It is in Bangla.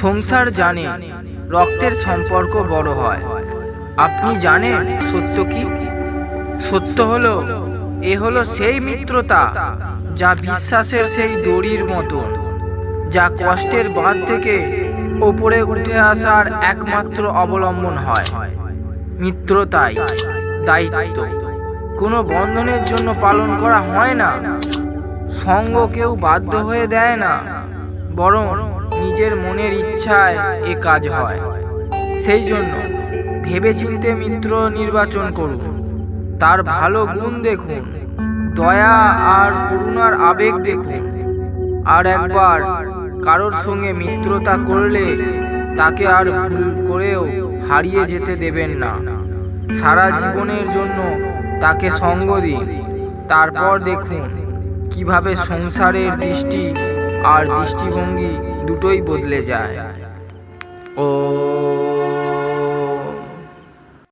সংসার জানে, রক্তের সম্পর্ক বড় হয়। আপনি জানেন সত্য কি? সত্য হলো, এ হলো সেই মিত্রতা যা বিশ্বাসের সেই দড়ির মতো, যা কষ্টের বাঁধ থেকে ওপরে উঠে আসার একমাত্র অবলম্বন হয়। মিত্রতাই দায়িত্ব। কোনো বন্ধনের জন্য পালন করা হয় না। সঙ্গ কেউ বাধ্য হয়ে দেয় না, বরং নিজের মনের ইচ্ছায় এ কাজ হয়। সেই জন্য ভেবেচিন্তে মিত্র নির্বাচন করুন। তার ভালো গুণ দেখুন। দয়া আর করুণার আবেগ দেখুন। আর একবার কারোর সঙ্গে মিত্রতা করলে তাকে আর ভুল করেও হারিয়ে যেতে দেবেন না। সারা জীবনের জন্য তাকে সঙ্গ দিন। তারপর দেখুন কীভাবে সংসারের দৃষ্টি আর দৃষ্টিভঙ্গি দুটোই বদলে যায়। ও